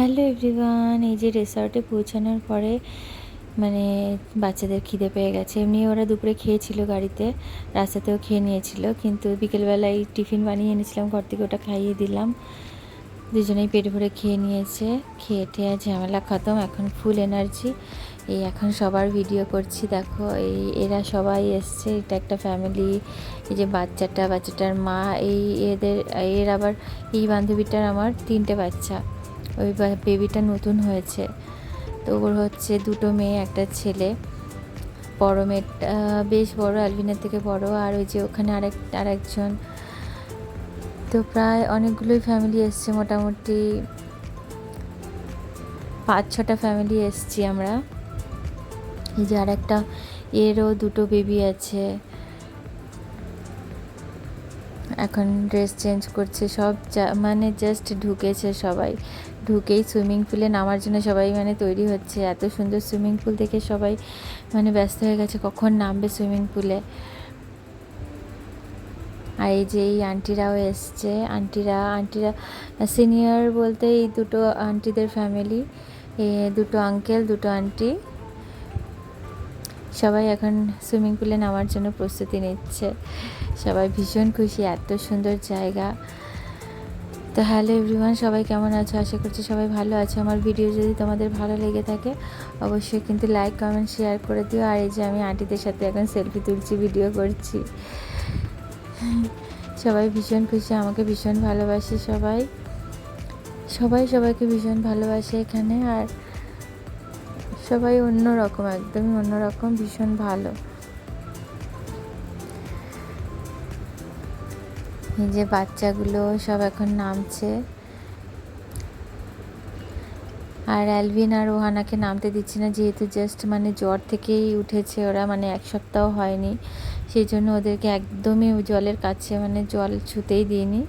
Hello everyone, এই যে রিসর্টে পৌঁছানোর পরে মানে বাচ্চাদের খিদে পেয়ে গেছে। এমনি ওরা দুপুরে খেয়েছিল গাড়িতে, রাস্তাতেও খেয়ে নিয়েছিল, কিন্তু বিকেলবেলায় টিফিন বানিয়ে এনেছিলাম, ঘর থেকে ওটা খাইয়ে দিলাম। দুজনেই পেট ভরে খেয়ে নিয়েছে, খেয়ে টেয়ে ঝামেলা খতম, এখন ফুল এনার্জি এই এখন সবার ভিডিও করছি, দেখো, এই এরা সবাই এসছে, এটা একটা ফ্যামিলি এই যে বাচ্চাটা, বাচ্চাটার মা, এই এদের, এর আবার, এই বান্ধবীটার আমার তিনটে বাচ্চা। ওই বেবিটা নতুন হয়েছে। তো ওর হচ্ছে দুটো মেয়ে, একটা ছেলে। বড় মেয়েটা, বেশ বড় অ্যালভিনের থেকে বড়। আর ওই যে ওখানে আরেক, আরেকজন। তো প্রায় অনেকগুলোই ফ্যামিলি এসছে মোটামুটি। পাঁচ, ছটা ফ্যামিলি এসছি আমরা। এই যে আর একটা এরও দুটো বেবি আছে। এখন ড্রেস চেঞ্জ করছে, সব মানে জাস্ট ঢুকেছে সবাই। ঢুকেই সুইমিং পুলে নামার জন্য সবাই মানে তৈরি হচ্ছে। এত সুন্দর সুইমিং পুল দেখে সবাই মানে ব্যস্ত হয়ে গেছে, কখন নামবে সুইমিং পুলে আর এই যে এই আন্টিরাও এসছে। আন্টিরা আন্টিরা সিনিয়র বলতে এই দুটো আন্টিদের ফ্যামিলি দুটো আঙ্কেল দুটো আন্টি সবাই এখন সুইমিং পুলে নামার জন্য প্রস্তুতি নিচ্ছে। সবাই ভীষণ খুশি, এত সুন্দর জায়গা। তো হ্যালো এভরিওয়ান, সবাই কেমন আছো? আশা করছি সবাই ভালো আছে। আমার ভিডিও যদি তোমাদের ভালো লেগে থাকে, অবশ্যই কিন্তু লাইক কমেন্ট শেয়ার করে দিও। আর এই যে আমি আন্টিদের সাথে এখন সেলফি তুলছি ভিডিও করছি। সবাই ভীষণ খুশি, আমাকে ভীষণ ভালোবাসে সবাই। সবাই সবাইকে ভীষণ ভালোবাসে এখানে। আর সবাই অন্যরকম, একদমই অন্যরকম, ভীষণ ভালো। যে বাচ্চাগুলো সব এখন নামছে। আর অ্যালভিন আর ওহানাকে নামতে দিচ্ছি না, যেহেতু জাস্ট মানে জ্বর থেকেই উঠেছে ওরা মানে এক সপ্তাহ হয়নি। সেই জন্য ওদেরকে একদমই জলের কাছে মানে জল ছুতেই দিইনি।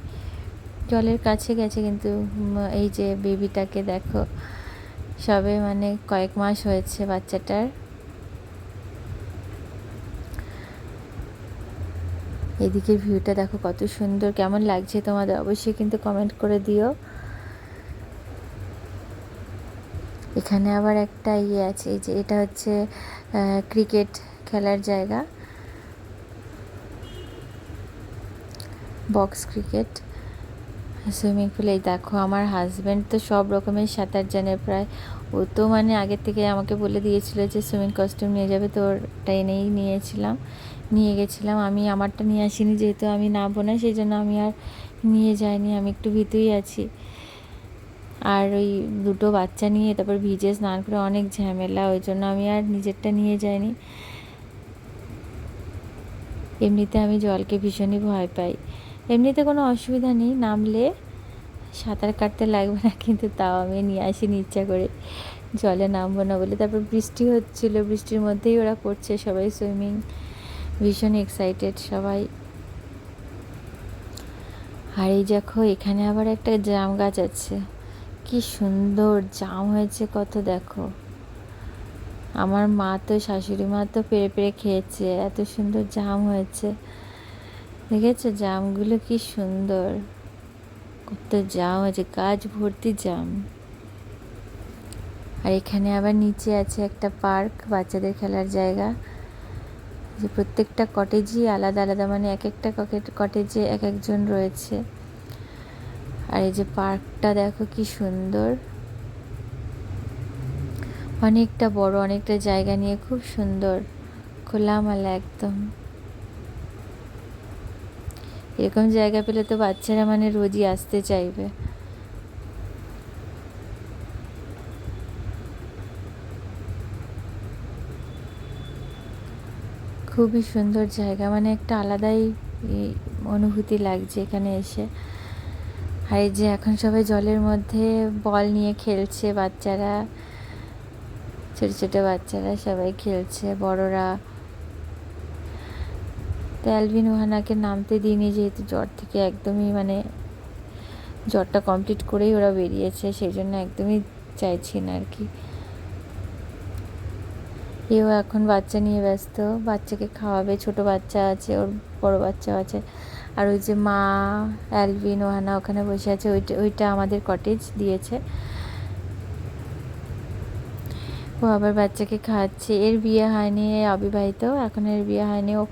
জলের কাছে গেছে কিন্তু এই যে বেবিটাকে দেখো, সবে মানে কয়েক মাস হয়েছে বাচ্চাটার। এদিকের ভিউটা দেখো কত সুন্দর, কেমন লাগছে তোমাদের অবশ্যই কিন্তু কমেন্ট করে দিও। এখানে আবার একটা ইয়ে আছে, এই যে এটা হচ্ছে ক্রিকেট খেলার জায়গা। বক্স ক্রিকেট সুইমিং পুলে দেখো আমার হাজব্যান্ড তো সব রকমের সাঁতার জানে প্রায়। ও তো মানে আগের থেকে আমাকে বলে দিয়েছিল যে সুইমিং কস্টিউম নিয়ে যাবে, তো ওটা এনেই নিয়েছিলাম। নিয়ে গেছিলাম, আমি আমারটা নিয়ে আসিনি যেহেতু আমি নামবো না, সেই জন্য আমি আর নিয়ে যাইনি, আমি একটু ভীতুই আছি। আর ওই দুটো বাচ্চা নিয়ে তারপর ভিজে স্নান করে অনেক ঝামেলা, ওই জন্য আমি আর নিজেরটা নিয়ে যাইনি। এমনিতে আমি জলকে ভীষণই ভয় পাই। এমনিতে কোনো অসুবিধা নেই, নামলে সাঁতার কাটতে লাগবে না, কিন্তু তাও আমি নিয়ে আসিনি ইচ্ছা করে। জলে নামবো না বলে, তারপর বৃষ্টি হচ্ছিল, বৃষ্টির মধ্যেই ওরা করছে সবাই সুইমিং ভীষণ এক্সাইটেড সবাই। আর এই দেখো, এখানে আবার একটা জাম গাছ আছে। কি সুন্দর, জাম হয়েছে কত, দেখো। আমার মা তো, শাশুড়ি মা তো পেরে পেরে খেয়েছে, এত সুন্দর জাম হয়েছে। দেখেছ, জামগুলো কি সুন্দর। কত জাম আছে গাছ ভর্তি জাম। আর এখানে আবার নিচে আছে একটা পার্ক, বাচ্চাদের খেলার জায়গা। যে প্রত্যেকটা কটেজই আলাদা আলাদা মানে এক একটা কটেজে এক একজন রয়েছে। আর এই যে পার্কটা দেখো কি সুন্দর। অনেকটা বড়, অনেকটা জায়গা নিয়ে খুব সুন্দর। খোলামেলা একদম। এরকম জায়গা পেলে তো বাচ্চারা মানে রোজই আসতে চাইবে। খুবই সুন্দর জায়গা মানে একটা আলাদাই অনুভূতি লাগছে এখানে এসে। আর যে এখন সবাই জলের মধ্যে বল নিয়ে খেলছে, বাচ্চারা, ছোট ছোট বাচ্চারা সবাই খেলছে, বড়রা। তো অ্যালভিন ওহানাকে নামতে দিইনি যেহেতু জ্বর থেকে একদমই মানে জ্বরটা কমপ্লিট করেই ওরা বেরিয়েছে, সেই জন্য একদমই চাইছি না আর কি। এও এখন বাচ্চা নিয়ে ব্যস্ত। বাচ্চাকে খাওয়াবে, ছোট বাচ্চা আছে, ওর বড় বাচ্চা আছে। আর ওই যে মা অ্যালভিন ওহানা ওখানে বসে আছে, ওইটা ওইটা আমাদের কটেজ দিয়েছে। ও আবার বাচ্চাকে খাওয়াচ্ছে। এর বিয়ে হয়নি অবিবাহিত। এখন এর বিয়ে হয়নি। ও,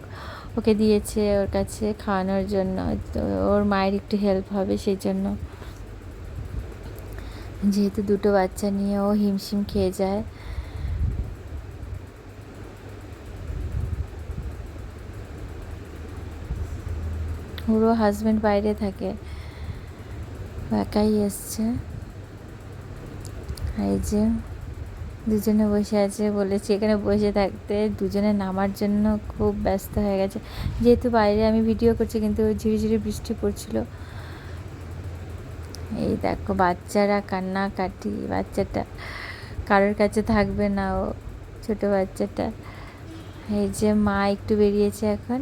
ওকে দিয়েছে ওর কাছে খাওয়ানোর জন্য। ওর মায়ের একটু হেল্প হবে সেই জন্য যেহেতু দুটো বাচ্চা নিয়ে ও হিমশিম খেয়ে যায়। ওরও হাজব্যান্ড বাইরে থাকে। একাই এসছে। এই যে দুজনে বসে আছে বলেছি, এখানে বসে থাকতে দুজনে নামার জন্য খুব ব্যস্ত হয়ে গেছে। যেহেতু বাইরে আমি ভিডিও করছি, কিন্তু ঝিরিঝিরি বৃষ্টি পড়ছিল। এই দেখো, বাচ্চারা কান্নাকাটি, বাচ্চাটা কারোর কাছে থাকবে না ও, ছোটো বাচ্চাটা। এই যে মা একটু বেরিয়েছে এখন।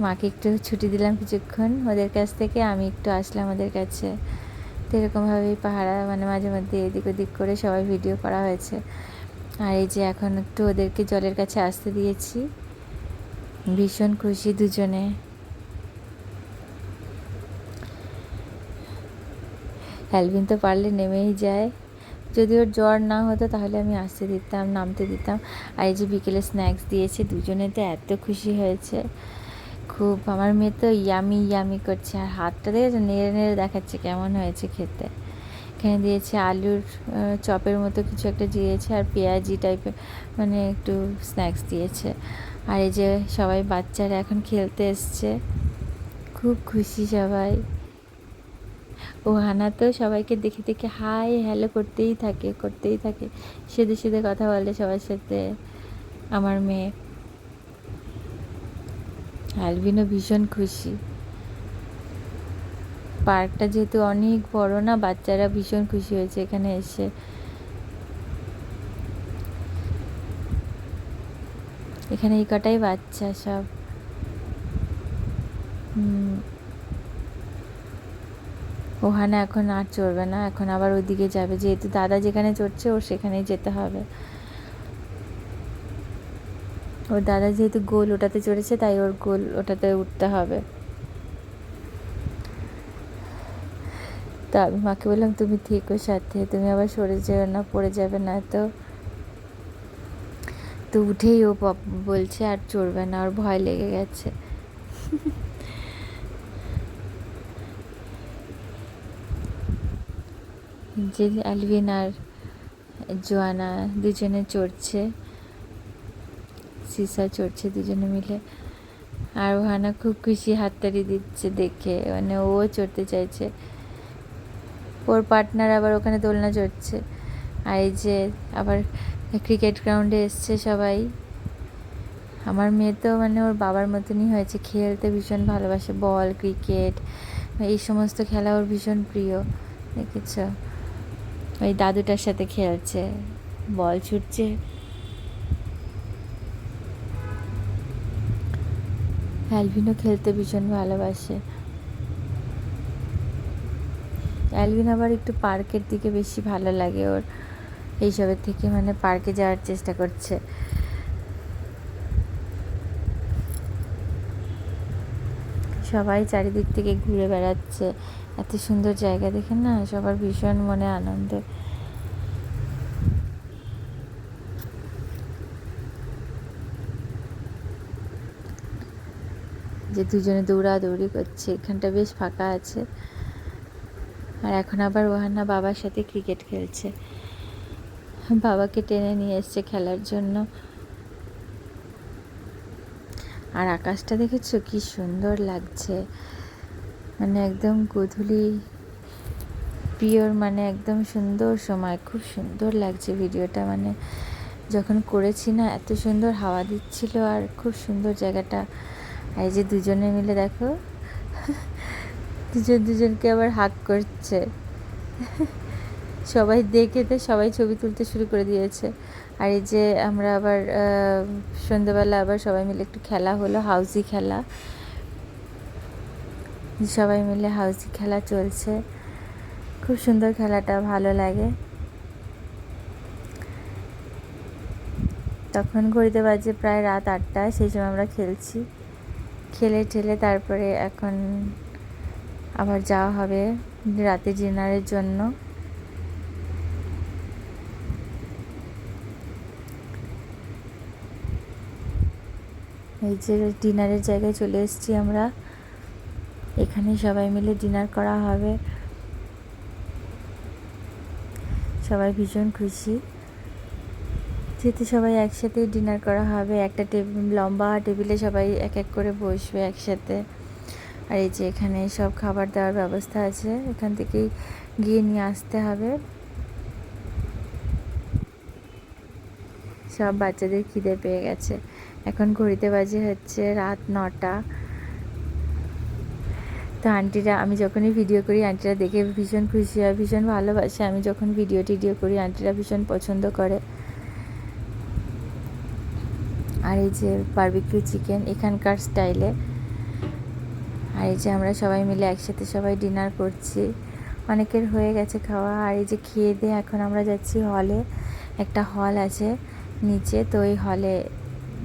মাকে একটু ছুটি দিলাম কিছুক্ষণ। ওদের কাছ থেকে আমি একটু আসলাম ওদের কাছে। তো এরকমভাবেই পাহারা মানে মাঝে মধ্যে এদিক ওদিক করে সবাই ভিডিও করা হয়েছে। আর এই যে এখন একটু ওদেরকে জলের কাছে আসতে দিয়েছি। ভীষণ খুশি দুজনে। অ্যালভিন তো পারলে নেমেই যায়। যদি ওর জ্বর না হতো তাহলে আমি আসতে দিতাম, নামতে দিতাম। আর এই যে বিকেলে স্ন্যাক্স দিয়েছে, দুজনে তো এত খুশি হয়েছে। খুব, আমার মেয়ে তো ইয়ামি ইয়ামি করছে, আর হাতটা দেখেছে নেড়ে নেড়ে দেখাচ্ছে কেমন হয়েছে খেতে। এখানে দিয়েছে আলুর চপের মতো কিছু একটা দিয়েছে, আর পেঁয়াজি টাইপের মানে একটু স্ন্যাক্স দিয়েছে। আর এই যে সবাই বাচ্চারা এখন খেলতে এসছে, খুব খুশি সবাই। ও হানা তো সবাইকে দেখে দেখে হাই হ্যালো করতেই থাকে করতেই থাকে। সেদে সেদে কথা বলে সবার সাথে, আমার মেয়ে। অ্যালভিনও ভীষণ খুশি। পার্কটা যেহেতু অনেক বড় না, বাচ্চারা ভীষণ খুশি হয়েছে এখানে এসে। এখানে এই কটাই বাচ্চা সব। ওখানে এখন আর চড়বে না, এখন আবার ওইদিকে যাবে। যেহেতু দাদা যেখানে চড়ছে, ওর সেখানেই যেতে হবে। ওর দাদা যেহেতু গোল ওটাতে চড়েছে, তাই ওর গোল ওটাতে উঠতে হবে। তো আমি মাকে বললাম, তুমি ঠিক থেকো সাথে, তুমি আবার সরে যেও না, পড়ে যাবে না তো। তো উঠেই ও বলছে, আর চড়বে না, ওর ভয় লেগে গেছে। যে অ্যালভিন আর জোয়ানা দুজনে চড়ছে। সিসা, চড়ছে দুজনে মিলে। আর ওহানা খুব খুশি হাততালি দিচ্ছে দেখে মানে ও চড়তে চাইছে। ওর পার্টনার আবার ওখানে দোলনা চড়ছে। আর এই যে আবার ক্রিকেট গ্রাউন্ডে এসছে সবাই। আমার মেয়ে তো মানে ওর বাবার মতনই হয়েছে, খেলতে ভীষণ ভালোবাসে বল ক্রিকেট এই সমস্ত খেলা ওর ভীষণ প্রিয়, দেখেছ? ওই দাদুটার সাথে খেলছে বল ছুটছে। অ্যালভিনও খেলতে ভীষণ ভালোবাসে। অ্যালভিন আবার একটু পার্কের দিকে বেশি ভালো লাগে ওর। এইসবের থেকে মানে পার্কে যাওয়ার চেষ্টা করছে। সবাই চারিদিক থেকে ঘুরে বেড়াচ্ছে। এত সুন্দর জায়গা দেখে না? সবার ভীষণ মনে আনন্দ। যে দুজনে দৌড়াদৌড়ি করছে, এখানটা বেশ ফাঁকা আছে। আর এখন আবার ওহানা বাবার সাথে ক্রিকেট খেলছে। বাবাকে টেনে নিয়ে এসছে খেলার জন্য। আর আকাশটা দেখেছ কি সুন্দর লাগছে। মানে একদম গধূলি, পিওর মানে একদম সুন্দর সময়। খুব সুন্দর লাগছে ভিডিওটা। মানে যখন করেছি না, এত সুন্দর হাওয়া দিচ্ছিল আর খুব সুন্দর জায়গাটা। এই যে দুজনে মিলে দেখো। দুজন দুজনকে আবার হাক করছে। সবাই দেখে সবাই ছবি তুলতে শুরু করে দিয়েছে। আর এই যে আমরা আবার সন্ধ্যেবেলা আবার সবাই মিলে একটু খেলা হলো হাউসি খেলা। সবাই মিলে হাউসি খেলা চলছে। খুব সুন্দর খেলাটা, ভালো লাগে। তখন ঘড়িতে বাজে প্রায় রাত আটটা সেই সময় আমরা খেলছি। খেলে ঠেলে তারপরে এখন আবার যাওয়া হবে রাতে ডিনারের জন্য। এই যে ডিনারের জায়গায় চলে এসেছি আমরা। এখানে সবাই মিলে ডিনার করা হবে। সবাই ভীষণ খুশি। যেহেতু সবাই একসাথে ডিনার করা হবে, একটা টেবিল, লম্বা টেবিলে সবাই এক এক করে বসবে একসাথে। আর এই যে এখানে সব খাবার দেওয়ার ব্যবস্থা আছে, এখান থেকেই গিয়ে নিয়ে আসতে হবে। সব বাচ্চাদের খিদে পেয়ে গেছে। এখন ঘড়িতে বাজে হচ্ছে রাত নটা। তো আন্টিরা আমি যখনই ভিডিও করি আন্টিরা দেখে ভীষণ খুশি হয়, ভীষণ ভালোবাসে। আমি যখন ভিডিও টিডিও করি আন্টিরা ভীষণ পছন্দ করে। আর এই যে বারবিকিউ চিকেন এখানকার স্টাইলে আর এই যে আমরা সবাই মিলে একসাথে সবাই ডিনার করছি। অনেকের হয়ে গেছে খাওয়া। আর এই যে খেয়ে দিয়ে এখন আমরা যাচ্ছি হলে একটা হল আছে নিচে, তো ওই হলে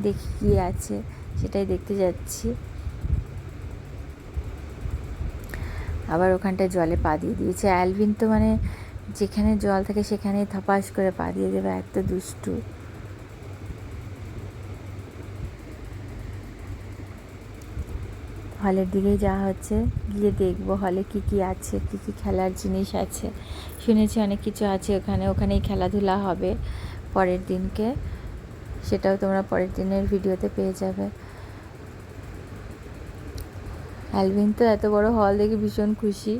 দেখি কী আছে, সেটাই দেখতে যাচ্ছি। আবার ওখানটায় জলে পা দিয়ে দিয়েছে। অ্যালভিন তো মানে যেখানে জল থাকে সেখানেই থপাস করে পা দিয়ে দেবে। এত দুষ্টু। হলের দিকেই যাওয়া হচ্ছে, গিয়ে দেখব হলে কি কি আছে, কি কি খেলার জিনিস আছে। শুনেছি অনেক কিছু আছে ওখানে, ওখানেই খেলাধুলা হবে পরের দিনকে। সেটাও তোমরা পরের দিনের ভিডিওতে পেয়ে যাবে। অ্যালভিন তো এত বড় হল দেখে ভীষণ খুশি।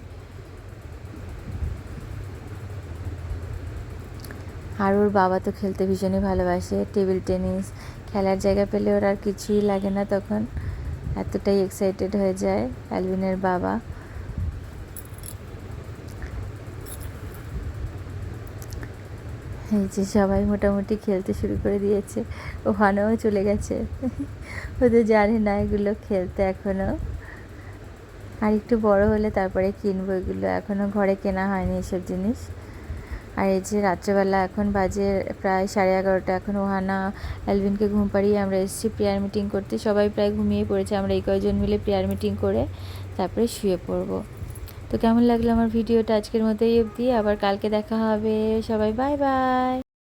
আর ওর বাবা তো খেলতে ভীষণই ভালোবাসে, টেবিল টেনিস, খেলার জায়গা পেলে ওর আর কিছুই লাগে না তখন। এতটাই এক্সাইটেড হয়ে যায় অ্যালভিনের বাবা। এই যে সবাই মোটামুটি খেলতে শুরু করে দিয়েছে। ওখানেও চলে গেছে। ওদের জানে না এগুলো খেলতে এখনও আর একটু বড় হলে তারপরে কিনবো এগুলো। এখনও ঘরে কেনা হয়নি এসব জিনিস। আর এই যে রাত্রেবেলা এখন বাজে প্রায় সাড়ে এগারোটা, এখন ওহানা, অ্যালভিনকে ঘুম পাড়িয়ে আমরা এসেছি প্রেয়ার মিটিং করতে। সবাই প্রায় ঘুমিয়ে পড়েছে, আমরা এই কয়জন মিলে প্রেয়ার মিটিং করে তারপরে শুয়ে পড়ব। তো কেমন লাগল আমার ভিডিওটা আজকের মতোই অবধি, আবার কালকে দেখা হবে। সবাই বাই বাই